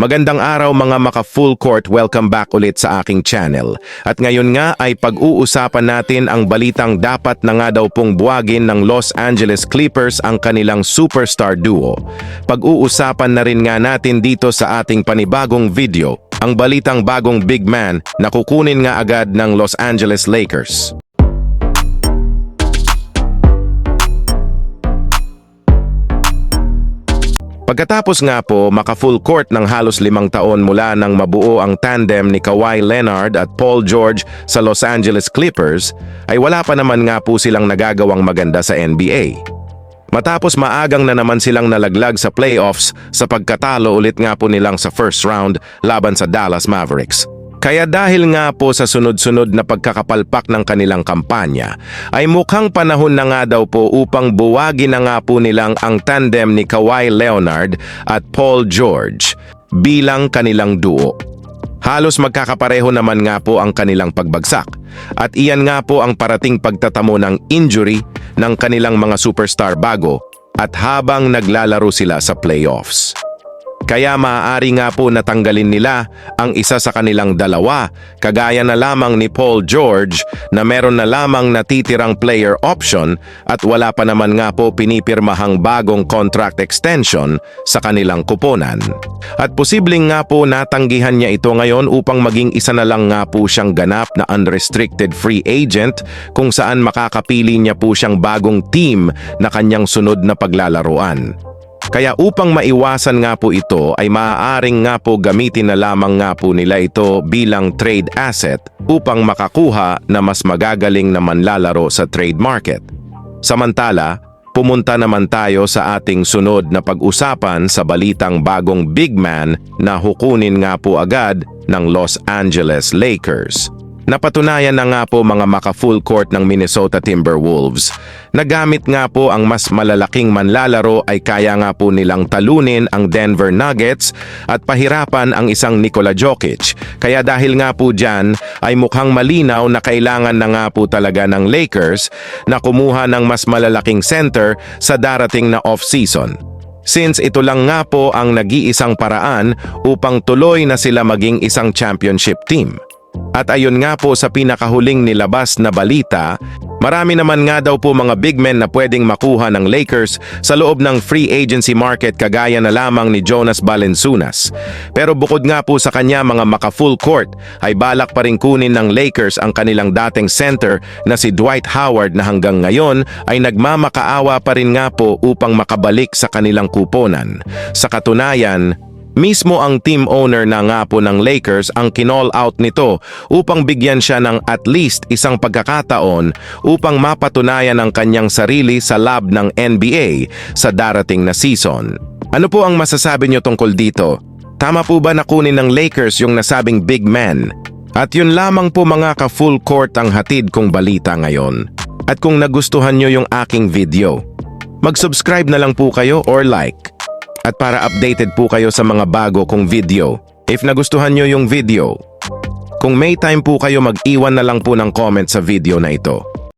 Magandang araw mga maka full court, welcome back ulit sa aking channel. At ngayon nga ay pag-uusapan natin ang balitang dapat na nga daw pong buwagin ng Los Angeles Clippers ang kanilang superstar duo. Pag-uusapan na rin nga natin dito sa ating panibagong video, ang balitang bagong big man na kukunin nga agad ng Los Angeles Lakers. Pagkatapos nga po maka-full court ng halos limang taon mula nang mabuo ang tandem ni Kawhi Leonard at Paul George sa Los Angeles Clippers, ay wala pa naman nga po silang nagagawang maganda sa NBA. Matapos maagang na naman silang nalaglag sa playoffs sa pagkatalo ulit nga po nilang sa first round laban sa Dallas Mavericks. Kaya dahil nga po sa sunod-sunod na pagkakapalpak ng kanilang kampanya, ay mukhang panahon na nga daw po upang buwagin na nga po nilang ang tandem ni Kawhi Leonard at Paul George bilang kanilang duo. Halos magkakapareho naman nga po ang kanilang pagbagsak. At iyan nga po ang parating pagtatamo ng injury ng kanilang mga superstar bago at habang naglalaro sila sa playoffs. Kaya maaari nga po natanggalin nila ang isa sa kanilang dalawa, kagaya na lamang ni Paul George na meron na lamang natitirang player option at wala pa naman nga po pinipirmahang bagong contract extension sa kanilang kuponan. At posibleng nga po natanggihan niya ito ngayon upang maging isa na lang nga po siyang ganap na unrestricted free agent kung saan makakapili niya po siyang bagong team na kanyang sunod na paglalaruan. Kaya upang maiwasan nga po ito ay maaaring nga po gamitin na lamang nga po nila ito bilang trade asset upang makakuha na mas magagaling na manlalaro sa trade market. Samantala, pumunta naman tayo sa ating sunod na pag-usapan sa balitang bagong big man na hukunin nga po agad ng Los Angeles Lakers. Napatunayan na nga po mga maka-full court ng Minnesota Timberwolves. Nagamit nga po ang mas malalaking manlalaro ay kaya nga po nilang talunin ang Denver Nuggets at pahirapan ang isang Nikola Jokic. Kaya dahil nga po dyan ay mukhang malinaw na kailangan na nga po talaga ng Lakers na kumuha ng mas malalaking center sa darating na off-season. Since ito lang nga po ang nag-iisang paraan upang tuloy na sila maging isang championship team. At ayon nga po sa pinakahuling nilabas na balita, marami naman nga daw po mga big men na pwedeng makuha ng Lakers sa loob ng free agency market kagaya na lamang ni Jonas Valenzunas. Pero bukod nga po sa kanya mga maka-full court, ay balak pa rin kunin ng Lakers ang kanilang dating center na si Dwight Howard na hanggang ngayon ay nagmamakaawa pa rin nga po upang makabalik sa kanilang kuponan. Sa katunayan, Mismo ang team owner na nga po ng Lakers ang kinall out nito upang bigyan siya ng at least isang pagkakataon upang mapatunayan ang kanyang sarili sa lab ng NBA sa darating na season. Ano po ang masasabi niyo tungkol dito? Tama po ba na kunin ng Lakers yung nasabing big man? At yun lamang po mga ka-full court ang hatid kong balita ngayon. At kung nagustuhan nyo yung aking video, mag-subscribe na lang po kayo or like at para updated po kayo sa mga bago kong video. If nagustuhan nyo yung video, kung may time po kayo mag-iwan na lang po ng comment sa video na ito.